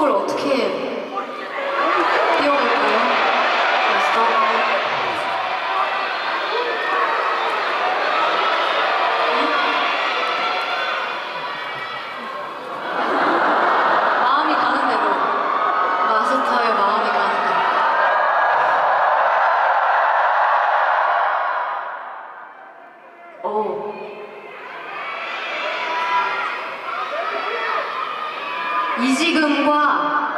곡을 어떻게 띄워볼까요? 벌써? 마음이 가는 대로 마스터의 마음이 가는 대로 오 이지금과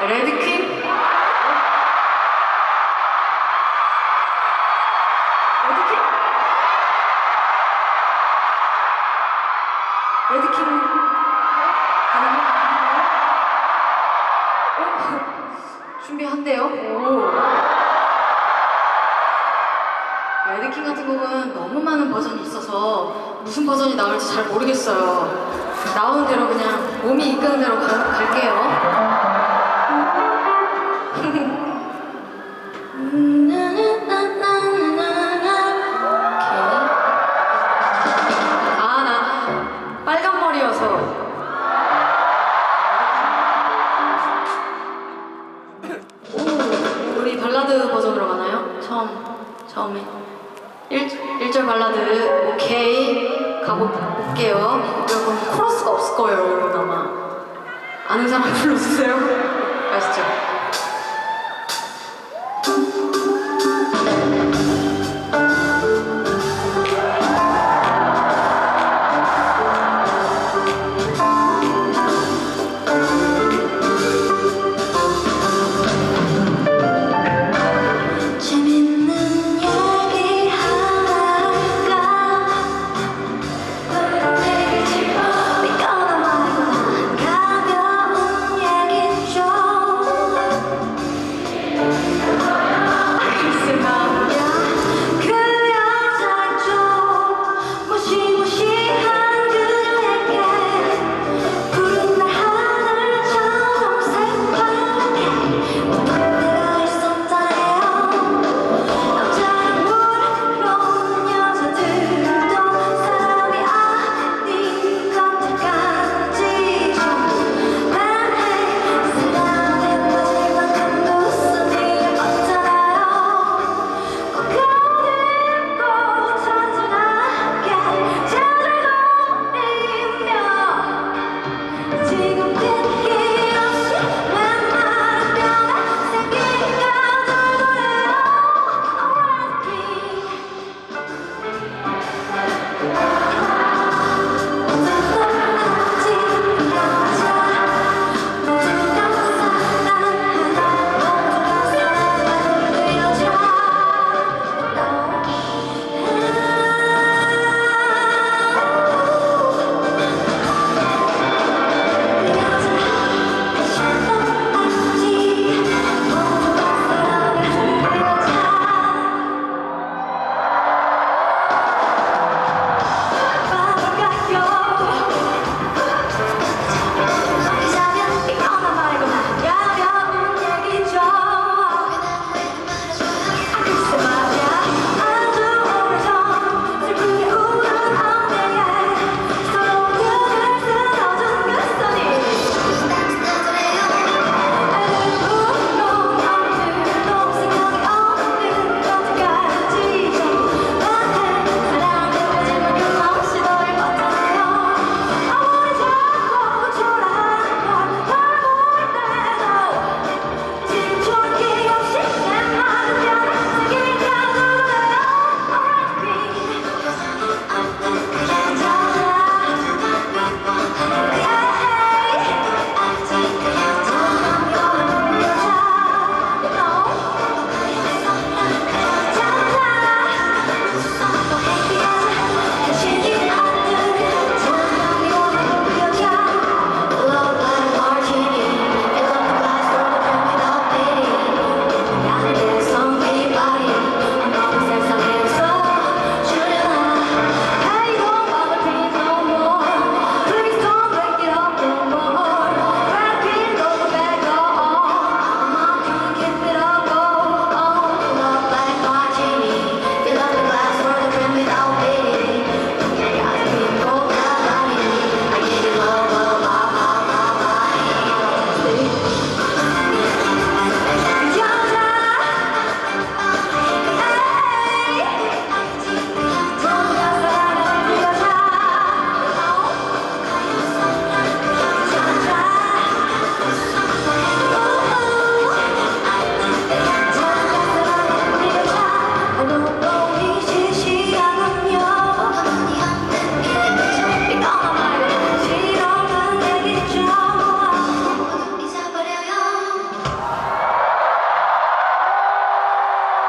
레드퀸? 레드퀸? 레드킹 가능한가요? 어? 준비한대요? 오. 레드킹 같은 곡은 너무 많은 버전이 있어서 무슨 버전이 나올지 잘 모르겠어요. 나오는 대로 그냥 몸이 이끄는 대로 가, 갈게요. 오케이. 아, 나 빨간 머리여서. 오, 우리 발라드 버전으로 가나요? 처음, 처음에. 1, 일절 발라드, 오케이. 가볼게요. 여러분, 코러스가 없을 거예요, 여러분, 아마. 아는 사람 불러주세요. 아시죠?